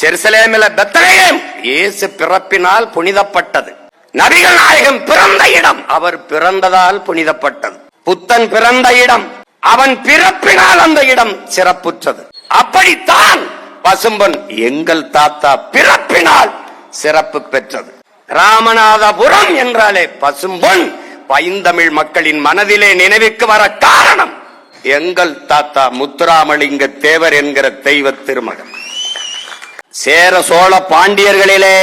ஜெருசலேமில பெத்தலேயம் இயேசு பிறப்பினால் புனிதப்பட்டது. நபிகள் நாயகம் பிறந்த இடம். அவர் பிறந்ததால் புனிதப்பட்டது. புத்தன் பிறந்த இடம். அவன் பிறப்பினால் அந்த இடம் சிறப்புற்றது. அப்படித்தான் பசும்பொன் எங்கள் தாத்தா பிறப்பினால் சிறப்பு பெற்றது. ராமநாதபுரம் என்றாலே பசும்பொன் பைந்தமிழ் மக்களின் மனதிலே நினைவுக்கு வர காரணம் எங்கள் தாத்தா முத்துராமலிங்க தேவர் என்கிற தெய்வ திருமகன் சேர சோழ பாண்டியர்களிலே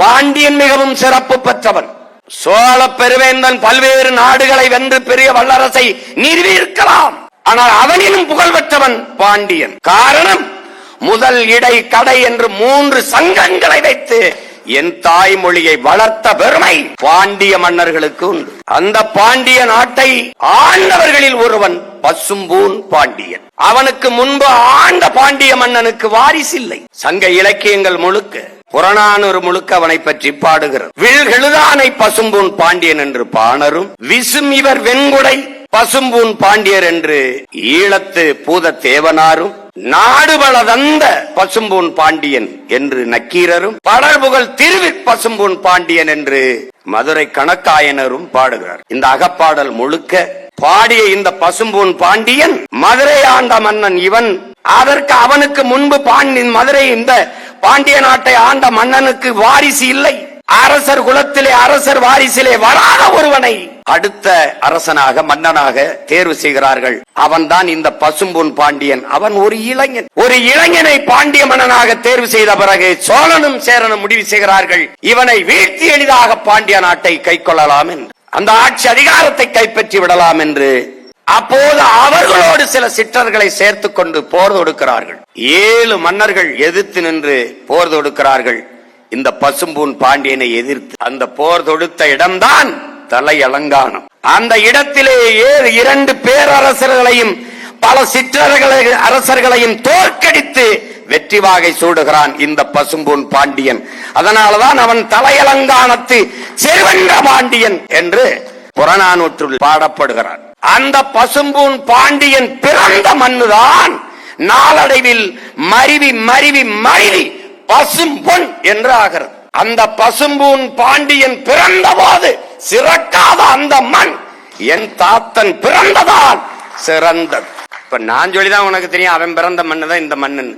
பாண்டியன் மிகவும் சிறப்பு பெற்றவன். சோழ பெருவேந்தன் பல்வேறு நாடுகளை வென்று பெரிய வல்லரசை நிறுவியிருக்கலாம் ஆனால் அவனிலும் புகழ் பெற்றவன் பாண்டியன். காரணம் முதல் இடை கடை என்று மூன்று சங்கங்களை வைத்து என் தாய்மொழியை வளர்த்த பெருமை பாண்டிய மன்னர்களுக்கு உண்டு. அந்த பாண்டிய நாட்டை ஆண்டவர்களில் ஒருவன் பசும்பூன் பாண்டியன். அவனுக்கு முன்பு ஆண்ட பாண்டிய மன்னனுக்கு வாரிசில்லை சங்க இலக்கியங்கள் முழுக்க புறநானூறு முழுக்க அவனை பற்றி பாடுகிறது. வில்கெழுதானை பசும்பூன் பாண்டியன் என்று பாணரும் விசும் இவர் வெண்குடை பசும்பூன் பாண்டியர் என்று ஈழத்து பூத தேவனாரும் நாடுபல தந்த பசும்பூன் பாண்டியன் என்று நக்கீரரும் படர்புகழ் திருவி பசும்பூன் பாண்டியன் என்று மதுரை கணக்காயனரும் பாடுகிறார். இந்த அகப்பாடல் முழுக்க பாடிய இந்த பசும்பூன் பாண்டியன் மதுரை ஆண்ட மன்னன் இவன். அதற்கு அவனுக்கு முன்பு பாண்டி மதுரை இந்த பாண்டிய நாட்டை ஆண்ட மன்னனுக்கு வாரிசு இல்லை. அரசர் குலத்திலே அரசர் வாரிசிலே வராத ஒருவனை. அடுத்த அரசனாக மன்னனாக தேர்வு செய்கிறார்கள். அவன்தான் இந்த பசும்பொன் பாண்டியன். அவன் ஒரு இளைஞன். ஒரு இளைஞனை பாண்டிய மன்னனாக தேர்வு செய்த பிறகு சோழனும் சேரனும் முடிவு செய்கிறார்கள். இவனை வீழ்த்தி எளிதாக பாண்டிய நாட்டை கை கொள்ளலாம் என்று. அந்த ஆட்சி அதிகாரத்தை கைப்பற்றி விடலாம் என்று அப்போது அவர்களோடு சில சிற்றர்களை சேர்த்து கொண்டு போர் தொடுக்கிறார்கள். ஏழு மன்னர்கள் எதிர்த்து நின்று போர் தொடுக்கிறார்கள். இந்த பசும்பூன் பாண்டியனை எதிர்த்து அந்த போர் தொடுத்த இடம்தான் தலை அலங்கானம் அந்த இடத்திலே ஏழு இரண்டு பேரரசர்களையும் பல சிற்றர்களை அரசர்களையும் தோற்கடித்து வெற்றி வாகை சூடுகிறான் இந்த பசும்பூன் பாண்டியன். அதனாலதான் அவன் தலையலங்கானத்து செருவென்ற பாண்டியன் என்று புறநானூற்றில் பாடப்படுகிறான். அந்த பசும்பூன் பாண்டியன் பிறந்த மண்ணுதான் நாளடைவில் மருவி மருவி மருவி பசும்பொன் என்று ஆகிறது. அந்த பசும்பூன் பாண்டியன் பிறந்த போது சிறக்காத அந்த மண் என் தாத்தன் பிறந்ததால் சிறந்தது. இப்ப நான் சொல்லிதான் உனக்கு தெரியும் அவன் பிறந்த மண்ணு தான் இந்த மண்ணுன்னு.